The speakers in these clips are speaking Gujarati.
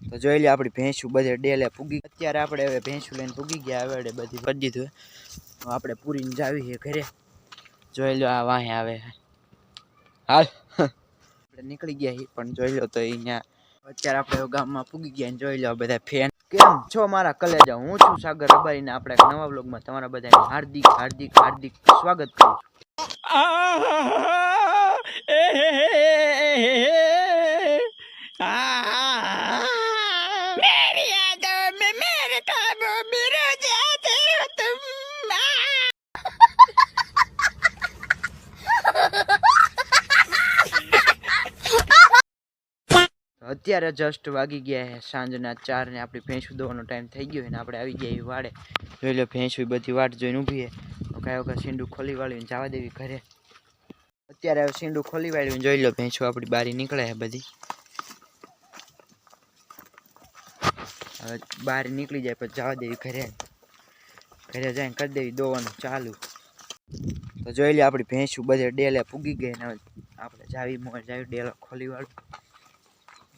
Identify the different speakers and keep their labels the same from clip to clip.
Speaker 1: તો જોઈ લે આપણી ભેંસું બધે ડેલે પૂગી અત્યારે આપણે હવે ભેંસું લઈને પૂગી ગયા હવે બધી કરી દીધું આપણે પૂરીને જાવી છે ઘરે જોઈ લો આ વાહે આવે હાલ આપણે નીકળી ગયા પણ જોઈ લો તો અહીંયા અત્યારે આપણે ગામમાં પૂગી ગયા ને જોઈ લો બધા ફેન કેમ છો મારા કલેજા હું છું સાગર અબારીને આપણે એક નવા બ્લોગમાં તમારા બધાને હાર્દિક હાર્દિક હાર્દિક સ્વાગત કરું છું અત્યારે જસ્ટ વાગી ગયા સાંજના ચાર ને આપણી ભેંસું દોવાનો ટાઈમ થઈ ગયો છે ને આપણે આવી ગયા એ વાડે. જોઈ લો ભેંસવી બધી વાટ જોઈને ઊભી તો કાંઈ વખત સીંડું ખોલી વાળીને જવા દેવી ઘરે. અત્યારે હવે સીંડું ખોલી વાળ્યું જોઈ લો ભેંસું આપણી બારી નીકળે છે બધી. હવે બહાર નીકળી જાય પછી જવા દેવી ઘરે. ઘરે જઈને કરી દેવી દોવાનું ચાલુ. તો જોઈ લે આપણી ભેંસું બધે ડેલે પૂગી ગઈ ને આપણે જાવી મોર જાવી ડેલો ખોલી વાળું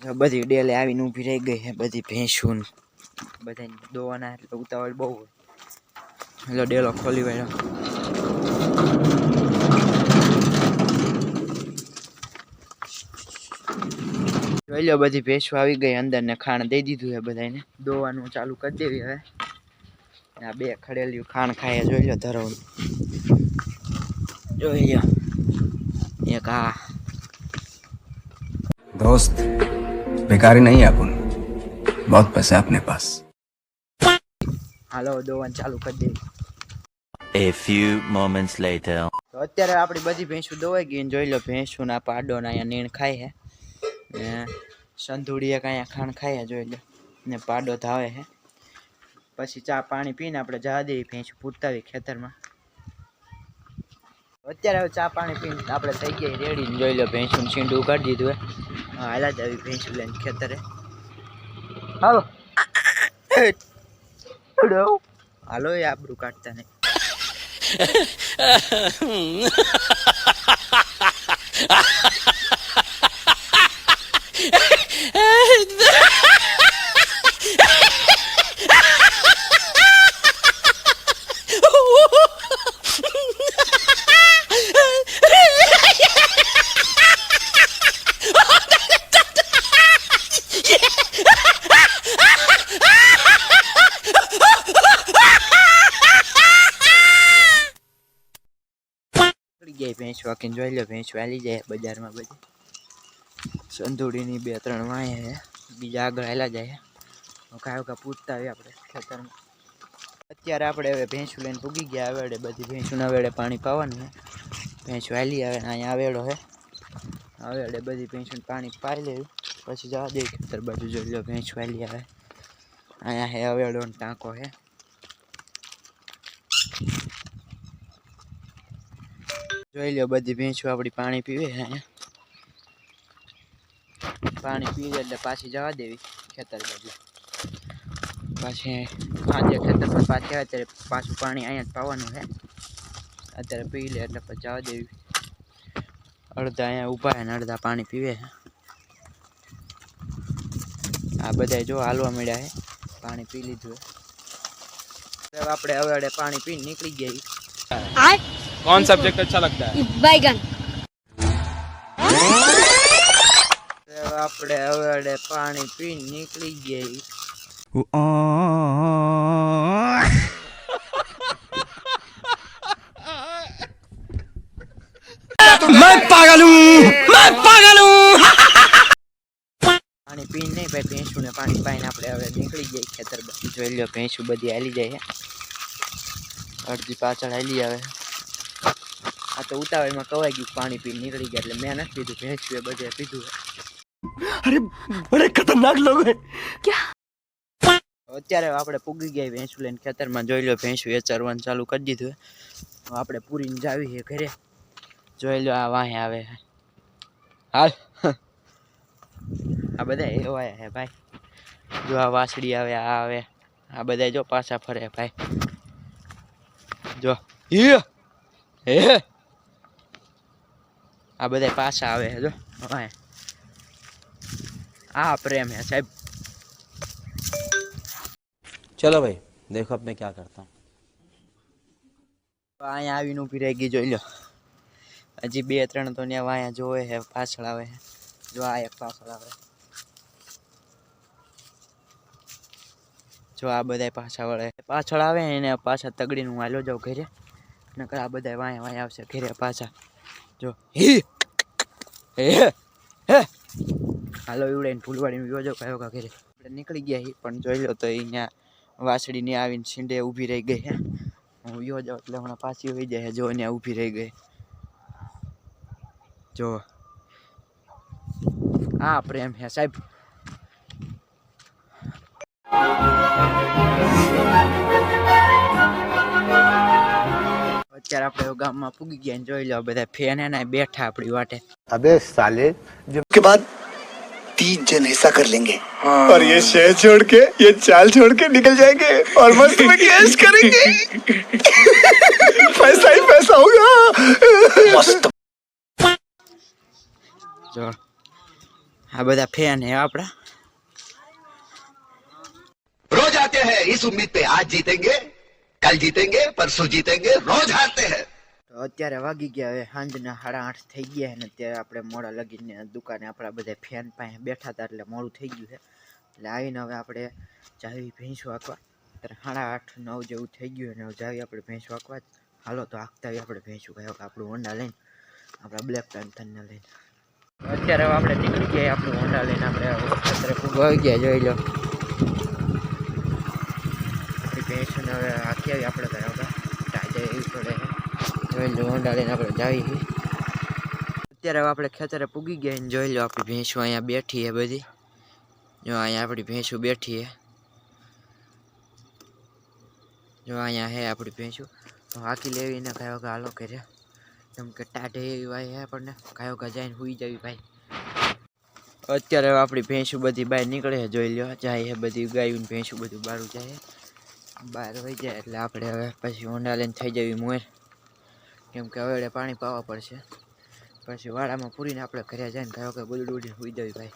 Speaker 1: બધી ડેલે આવીને ઊભી રહી ગઈ છે, બધી ભેંસું બધાને દોવાના એટલે ઉતાવળ બહુ હોય. એટલે ડેલો ખોલી વાળ્યો જોઈ લો, બધી ભેંસો આવી ગઈ અંદર ને ખાણ દઈ દીધું છે બધાને દોવાનું ચાલુ કરી દેવી હવે. આ બે ખડેલ્યું ખાણ ખાય, જોઈ લો ધરવું જોઈ લો. એક આ.
Speaker 2: દોસ્ત बेकारी नहीं है अपन बहुत पैसा है अपने पास
Speaker 1: હાલો દોવાનું ચાલુ કરી દેવી
Speaker 3: A few moments later.
Speaker 1: તો અત્યારે આપણી બધી ભેંસું દોવાઈ ગઈ ને જોઈ લો ભેંસું ના પાડો ને અહીંયા નીણ ખાય છે ને સંધુડી એક અહીંયા ખાણ ખાય છે જોઈ લો ને પાડો ધાવે છે પછી ચા પાણી પીને આપણે જવા દેવી ભેંસું પૂરતાવી ખેતરમાં અત્યારે હવે ચા પાણી પીને આપણે થઈ ગયા રેડી જોઈ લો ભેંસું છીંડું કાઢી દીધું હે. હાલા જ આવી ભેંસું લઈને ખેતરે. હાલો. હાલો એ આબરું કાઢતા નહીં. નીકળી ગયા ભેંસ વાકીને જોઈ લો, ભેંસ વાલી જાય બજારમાં બધી. સંધુડીની બે ત્રણ વાય છે બીજા આગળ હાલા જાય કાયો કા પૂછતા આવીએ આપણે ખેતરમાં. અત્યારે આપણે હવે ભેંસું લઈને પૂગી ગયા આવેડે બધી ભેંસુના વેડે પાણી પાવાનું છે ભેંસ વાલી આવે ને અહીંયા આવેડો છે આવેડે બધી ભેંસુને પાણી પાઈ લેવું, પછી જવા દે ખેતર બાજુ. જોઈ લો ભેંસ વાલી આવે. અહીંયા હે આવેડો ને ટાંકો છે જોઈ લો બધી ભેંસો આપણી પાણી પીવે છે અહીંયા. પાણી પીવે એટલે પાછી જવા દેવી ખેતર બાજુ પાછી સાંજે ખેતર પર પાછી આવે ત્યારે પાછું પાણી અહીંયા જ પાવાનું છે. અત્યારે પી લે એટલે પછી જવા દેવી. અડધા અહીંયા ઊભા છે ને અડધા પાણી પીવે છે. આ બધા જો હાલવા મળ્યા છે. પાણી પી લીધું છે. હવે આપણે હવે પાણી પીને નીકળી ગયા
Speaker 4: आज
Speaker 5: कौन सब्जेक्ट अच्छा लगता है
Speaker 4: बैगन
Speaker 1: હવે આપણે હવે પાણી પીને નીકળી ગયા
Speaker 2: मैं पागल हूँ मैं पागल हूँ
Speaker 1: પાણી પીને નહીં ભાઈ ભેંસું ને પાણી પાઈને આપણે હવે નીકળી જાય ખેતર બાજુ જોઈ લો ભેંસું બધી હાલી જાય છે અડધી પાછળ હાલી આવે આ તો ઉતાવળમાં કવાઈ ગયું પાણી પી નીકળી ગયા એટલે મેં નથી પીધું ભેંસ પીએ બધે પીધું
Speaker 2: અરે અરે ખતરનાક લોકો.
Speaker 1: અત્યારે આપણે પૂગી ગયા ભેંસું લઈને ખેતરમાં જોઈ લો ભેંસ એ ચરવાનું ચાલુ કરી દીધું. આપણે પૂરીને જાવી ઘરે. જોઈ લો આ વાહે આવે હાલ. આ બધા એવા હે ભાઈ. જો આ વાસડી આવે આ આવે. આ બધા જો પાછા ફરે ભાઈ. જો. હે હે? આ બધા પાછા આવે છે જો. આ પ્રેમ હે સાહેબ.
Speaker 6: ચલો ભાઈ દેખો આપણે ક્યાં કરતા.
Speaker 1: અહીંયા આવીને ઊભી રહી ગઈ જોઈ લો હજી બે ત્રણ તો ત્યાં વાયા જોવે હે પાછળ આવે હે જો આ એક પાછળ આવે. જો આ બધા પાછા વળે પાછળ આવે એને પાછા તગડીનું હું હાલ્યો જાઉં ઘરે. નકર આ બધા વાયા વાયા આવશે ઘરે પાછા. જો, હી! હે હે! હાલો એવડે ફૂલવાડીને વિયો જાઉં કયો કા આપણે નીકળી ગયા હી, પણ જોઈ લો તો અહીંયા વાસળીની આવીને છીંડે ઊભી રહી ગઈ હે. હું વિયો જાઉં એટલે હમણાં પાછી હોઈ જાય જો અહીંયા ઊભી રહી ગઈ. જો. હા પ્રેમ હે સાહેબ આપણે ગામમાં પૂગી ગયા ને જોઈ લો બધા ફેન ને બેઠા આપણી વાટે
Speaker 7: अबे साले
Speaker 8: के बाद तीन जन ऐसा कर लेंगे और ये शहर छोड़ के ये चाल छोड़ के निकल जाएंगे और मस्त में कैश करेंगे पैसा ही पैसा होगा मस्त
Speaker 1: જો આ બધા ફેન હે આપણા
Speaker 9: रोज आते हैं इस उम्मीद पे आज जीतेंगे कल जीतेंगे परसों जीतेंगे रोज हारते हैं
Speaker 1: તો અત્યારે વાગી ગયા હવે સાંજના સાડા આઠ થઈ ગયા ને અત્યારે આપણે મોડા લગીને દુકાને આપણા બધા ફેન પાસે બેઠા હતા એટલે મોડું થઈ ગયું છે એટલે આવીને હવે આપણે જાવી ભેંસ વાંકવા અત્યારે સાડા આઠ નવ જેવું થઈ ગયું અને હવે જાવી આપણે ભેંસ વાંકવા જ હાલો તો આખતા આવી આપણે ભેંસું કહ્યું કે આપણું હોન્ડા લઈને આપણા બ્લેક પેન્થરને લઈને અત્યારે હવે આપણે નીકળી ગયા આપણું હોન્ડા લઈને આપણે અત્યારે ખૂબ આવી ગયા જોઈ લો આપણી ભેંસને હવે આવી આપણે કયા હવે એવી પડે જોઈ લો હોન્ડા લઈને આપણે જાવી છીએ અત્યારે હવે આપણે ખેતરે પૂગી ગયા ને જોઈ લો આપણી ભેંસો અહીંયા બેઠી છે બધી. જો અહીંયા આપણી ભેંસો બેઠી છે. જો અહીંયા હે આપણી ભેંસો. હાકી લેવીને કયો કે હાલો કર્યા કેમ કે ટાઢે એવી વાય હે આપણને. કયો કે જઈને હુઈ જવી ભાઈ. અત્યારે આપણી ભેંસો બધી બહાર નીકળે છે જોઈ લો. જાય છે બધી ગાયું ભેંસું બધું બહાર જાય. બહાર વહી જાય એટલે આપણે હવે પછી હોન્ડા લઈને થઈ જવી મોર. કેમ કે હવે પાણી પાવા પડશે. પછી વાડામાં પૂરીને આપણે ઘરે જઈને કયો કે બધું સુઈ જવી ભાઈ.